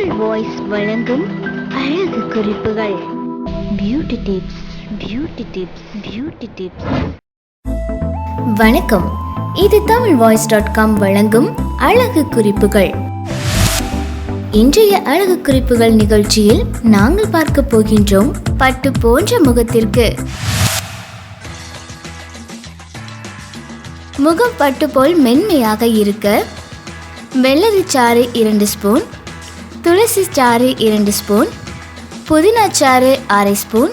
Tamil voice வழங்கும் அழகு குறிப்புகள். Beauty tips beauty tips beauty tips வணக்கம். இது தமிழ் வாய்ஸ் டாட் காம் வழங்கும் அழகு குறிப்புகள். இன்றைய அழகு குறிப்புகள் நிகழ்ச்சியில் நாங்கள் பார்க்க போகின்றோம் பட்டு போன்ற முகத்திற்கு. முகம் பட்டு போல் மென்மையாக இருக்க. வெள்ளரிச்சாறு இரண்டு ஸ்பூன் துளசி சாறு இரண்டு ஸ்பூன் புதினா சாறு அரை ஸ்பூன்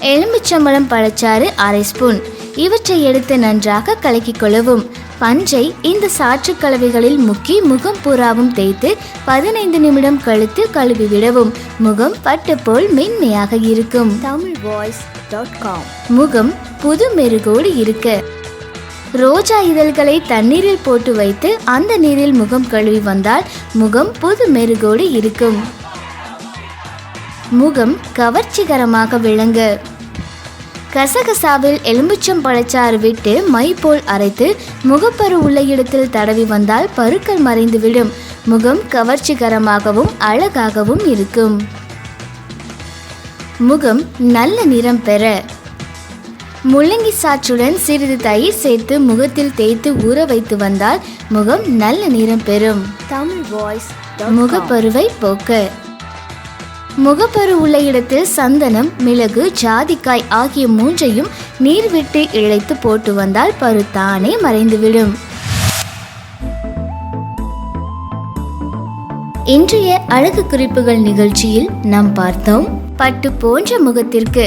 எலும்புச்சம்பழம் பழச்சாறு அரை ஸ்பூன். இவற்றை எடுத்து நன்றாக கலக்கிக் கொள்ளவும். பஞ்சை இந்த சாற்று கலவைகளில் முக்கி முகம் பூராவும் தேய்த்து பதினைந்து நிமிடம் கழித்து கழுவி விடவும். முகம் பட்டு போல் மென்மையாக இருக்கும். Tamil voice dot com. முகம் புது மெருகோடு இருக்க. ரோஜா இதழ்களை தண்ணீரில் போட்டு வைத்து அந்த நீரில் முகம் கழுவி வந்தால் முகம் புது மெருகோடு இருக்கும். முகம் கவர்ச்சிகரமாக விளங்க. கசகசாவில் எலும்புச்சம் பழச்சாறு விட்டு மை போல் அரைத்து முகப்பரு உள்ள இடத்தில் தடவி வந்தால் பருக்கள் மறைந்துவிடும். முகம் கவர்ச்சிகரமாகவும் அழகாகவும் இருக்கும். முகம் நல்ல நிறம் பெற முள்ளங்கி சாற்றுடன் சிறிது தயிர் சேர்த்து முகத்தில் தேய்த்து ஊற வைத்து வந்தால் முகம் நல்ல நிறம் பெறும். தமிழ் வாய்ஸ் முகப்பருவை போக்க. முகப்பரு உள்ள இடத்தில் சந்தனம் மிளகு ஜாதிக்காய் ஆகிய மூன்றையும் நீர் விட்டு இழைத்து போட்டு வந்தால் பரு தானே மறைந்துவிடும். இன்றைய அழகு குறிப்புகள் நிகழ்ச்சியில் நாம் பார்த்தோம் பட்டு போன்ற முகத்திற்கு.